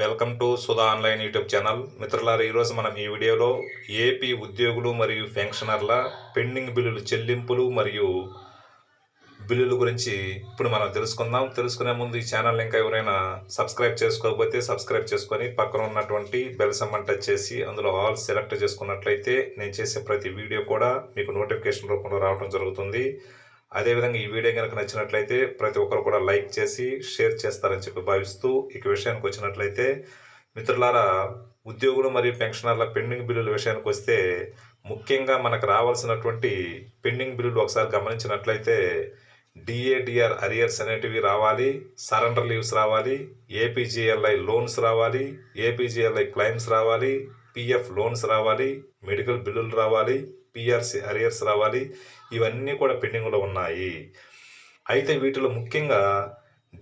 Welcome to Sudha online YouTube channel. మిత్రులారా ఈరోజు మనం ఈ వీడియోలో ఏపీ ఉద్యోగులు మరియు పెన్షనర్ల పెండింగ్ బిల్లులు చెల్లింపులు మరియు బిల్లుల గురించి ఇప్పుడు మనం తెలుసుకుందాం. తెలుసుకునే ముందు ఈ ఛానల్ ఇంకా ఎవరైనా సబ్స్క్రైబ్ చేసుకోకపోతే సబ్స్క్రైబ్ చేసుకొని పక్కన ఉన్నటువంటి బెల్ సమ్మన్ టచ్ చేసి అందులో ఆల్ సెలెక్ట్ చేసుకున్నట్లయితే నేను చేసే ప్రతి వీడియో కూడా మీకు నోటిఫికేషన్ రూపంలో రావడం జరుగుతుంది. అదేవిధంగా ఈ వీడియో కనుక నచ్చినట్లయితే ప్రతి ఒక్కరు కూడా లైక్ చేసి షేర్ చేస్తారని చెప్పి భావిస్తూ ఇక విషయానికి వచ్చినట్లయితే మిత్రులారా ఉద్యోగులు మరియు పెన్షనర్ల పెండింగ్ బిల్లుల విషయానికి వస్తే ముఖ్యంగా మనకు రావాల్సినటువంటి పెండింగ్ బిల్లులు ఒకసారి గమనించినట్లయితే డిఏడిఆర్ అరియర్స్ అనేటివి రావాలి సరెండర్ లీవ్స్ రావాలి ఏపీజీఎల్ఐ లోన్స్ రావాలి ఏపీజీఎల్ఐ క్లైమ్స్ రావాలి పిఎఫ్ లోన్స్ రావాలి మెడికల్ బిల్లులు రావాలి పిఆర్సి అరియర్స్ రావాలి. ఇవన్నీ కూడా పెండింగ్లో ఉన్నాయి. అయితే వీటిలో ముఖ్యంగా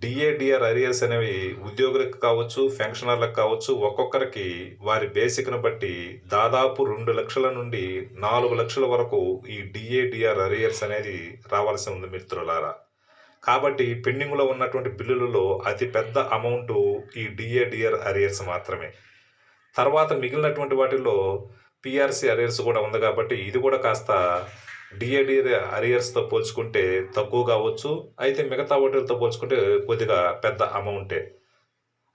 డిఏడిఆర్ అరియర్స్ అనేవి ఉద్యోగులకు కావచ్చు పెన్షనర్లకు కావచ్చు ఒక్కొక్కరికి వారి బేసిక్ను బట్టి దాదాపు రెండు లక్షల నుండి నాలుగు లక్షల వరకు ఈ డిఏడిఆర్ అరియర్స్ అనేది రావాల్సి ఉంది మిత్రులారా. కాబట్టి పెండింగ్లో ఉన్నటువంటి బిల్లులలో అతి పెద్ద అమౌంట్ ఈ డిఏడిఆర్ అరియర్స్ మాత్రమే. తర్వాత మిగిలినటువంటి వాటిల్లో పిఆర్సీ అరియర్స్ కూడా ఉంది కాబట్టి ఇది కూడా కాస్త డిఏడి అరియర్స్తో పోల్చుకుంటే తక్కువ కావచ్చు. అయితే మిగతా వాటిలతో పోల్చుకుంటే కొద్దిగా పెద్ద అమౌంటే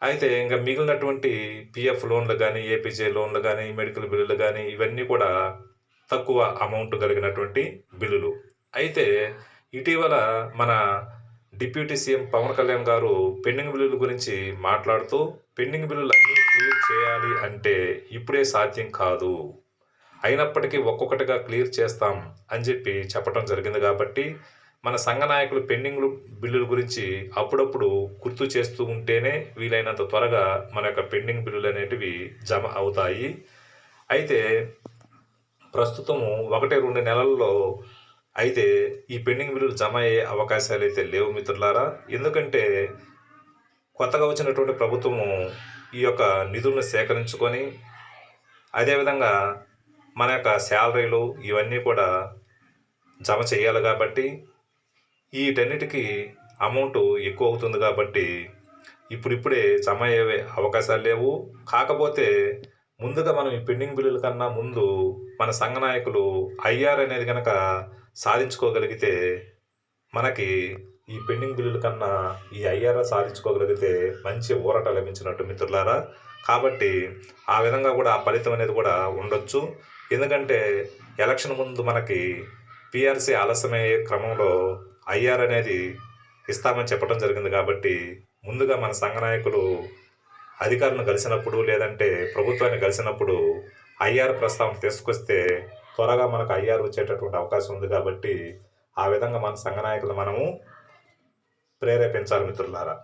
అయితే ఇంకా మిగిలినటువంటి పిఎఫ్ లోన్లు కానీ ఏపీజే లోన్లు కానీ మెడికల్ బిల్లులు కానీ ఇవన్నీ కూడా తక్కువ అమౌంట్ కలిగినటువంటి బిల్లులు. అయితే ఇటీవల మన డిప్యూటీ సీఎం పవన్ కళ్యాణ్ గారు పెండింగ్ బిల్లుల గురించి మాట్లాడుతూ పెండింగ్ బిల్లులు అన్నీ క్లియర్ చేయాలి అంటే ఇప్పుడే సాధ్యం కాదు. అయినప్పటికీ ఒక్కొక్కటిగా క్లియర్ చేస్తాం అని చెప్పి చెప్పడం జరిగింది కాబట్టి మన సంఘ నాయకులు పెండింగ్ బిల్లుల గురించి అప్పుడప్పుడు గుర్తు చేస్తూ ఉంటేనే వీలైనంత త్వరగా మన యొక్క పెండింగ్ బిల్లులు అనేటివి జమ అవుతాయి. అయితే ప్రస్తుతము ఒకటి రెండు నెలల్లో అయితే ఈ పెండింగ్ బిల్లులు జమ అయ్యే అవకాశాలు అయితే లేవు మిత్రులారా. ఎందుకంటే కొత్తగా వచ్చినటువంటి ప్రభుత్వము ఈ యొక్క నిధులను సేకరించుకొని అదేవిధంగా మన యొక్క శాలరీలు ఇవన్నీ కూడా జమ చేయాలి కాబట్టి వీటన్నిటికీ అమౌంట్ ఎక్కువ అవుతుంది కాబట్టి ఇప్పుడిప్పుడే జమ అయ్యే అవకాశాలు లేవు. కాకపోతే ముందుగా మనం ఈ పెండింగ్ బిల్లుల కన్నా ముందు మన సంఘ నాయకులు ఐఆర్ అనేది కనుక సాధించుకోగలిగితే మనకి ఈ పెండింగ్ బిల్లుల కన్నా ఈ ఐఆర్ సాధించుకోగలిగితే మంచి ఊరట లభించినట్టు మిత్రులారా. కాబట్టి ఆ విధంగా కూడా ఆ ఫలితం అనేది కూడా ఉండొచ్చు. ఎందుకంటే ఎలక్షన్ ముందు మనకి పిఆర్సీ ఆలస్యమయ్యే క్రమంలో ఐఆర్ అనేది ఇస్తామని చెప్పడం జరిగింది కాబట్టి ముందుగా మన సంఘ నాయకులు అధికారులను కలిసినప్పుడు లేదంటే ప్రభుత్వాన్ని కలిసినప్పుడు ఐఆర్ ప్రస్తావన తీసుకొస్తే త్వరగా మనకు ఐఆర్ వచ్చేటటువంటి అవకాశం ఉంది కాబట్టి ఆ విధంగా మన సంఘ నాయకులు మనము ప్రేరేపించాలి మిత్రులారా.